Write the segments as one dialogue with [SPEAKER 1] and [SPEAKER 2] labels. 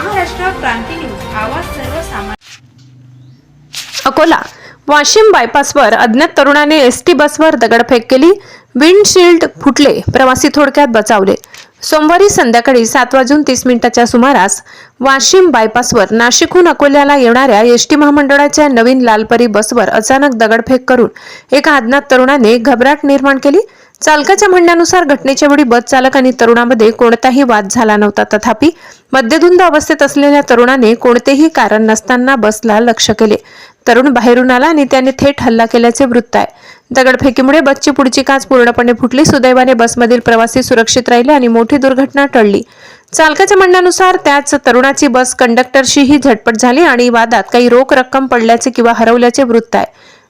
[SPEAKER 1] Maharashtra Kranti news आवाज सर्वसामान्य.
[SPEAKER 2] अकोला वाशिम बायपासवर अज्ञात तरुणाने एस टी बसवर दगडफेक केली. विंडशील्ड फुटले प्रवासी थोडक्यात बचावले. सोमवारी संध्याकाळी सात वाजून तीस मिनिटाच्या सुमारास वाशिम बायपासवर नाशिकहून अकोल्याला येणाऱ्या एस टी महामंडळाच्या नवीन लालपरी बसवर अचानक दगडफेक करून एका अज्ञात तरुणाने घबराट निर्माण केली. चालकाच्या म्हणण्यानुसार घटनेच्या वेळी बस चालक आणि तरुणामध्ये कोणताही वाद झाला नव्हता. तथापि मद्यधुंद अवस्थेत असलेल्या तरुणाने कोणतेही कारण नसताना बसला लक्ष केले. तरुण बाहेरून आला आणि त्याने थेट हल्ला केल्याचे वृत्त आहे. दगडफेकीमुळे बसची पुढची काच पूर्णपणे फुटली सुदैवाने बसमधील प्रवासी सुरक्षित राहिले आणि मोठी दुर्घटना टळली. चालकाच्या म्हणण्यानुसार त्याच तरुणाची बस कंडक्टरशीही झटपट झाली आणि वादात काही रोख रक्कम पडल्याचे किंवा हरवल्याचे वृत्त आहे.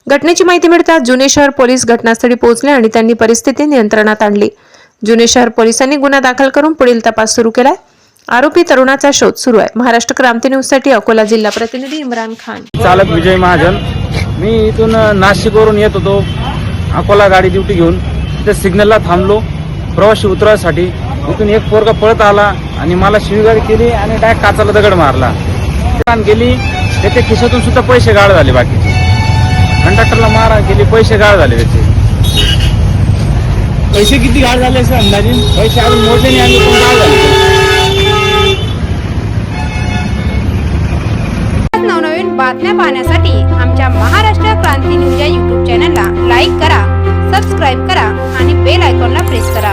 [SPEAKER 2] घटनेची माहिती मिळताच जुने शहर पोलीस घटनास्थळी पोहोचले आणि त्यांनी परिस्थिती नियंत्रणात आणली. जुने शहर पोलिसांनी गुन्हा दाखल करून पुढील तपास सुरू केलाय. आरोपी तरुणाचा शोध सुरू आहे. महाराष्ट्र क्रांती न्यूजसाठी अकोला जिल्हा प्रतिनिधी इम्रान खान.
[SPEAKER 3] चालक विजय महाजन. मी इथून नाशिकवरून येत होतो. अकोला गाडी ड्युटी घेऊन. तिथे सिग्नलला थांबलो. प्रवासी उतरायसाठी इथून एक पोरगा पळत आला आणि मला शिवीगारी केली आणि डायरेक्ट काचाला दगड मारला. गेली त्याच्या खिशातून सुद्धा पैसे गाळ झाले बाकीचे. कंडक्टरला मारा केली पैसे गाळ झाले त्याचे.
[SPEAKER 4] पैसे किती गाड झाले असं अंदाजे?
[SPEAKER 3] पैसे अजून मोजले नाही आम्ही पण गाळ झाले.
[SPEAKER 1] नवनवीन बातम्या पाहण्यासाठी आमच्या महाराष्ट्र क्रांती न्यूज या युट्यूब चॅनलला लाईक करा.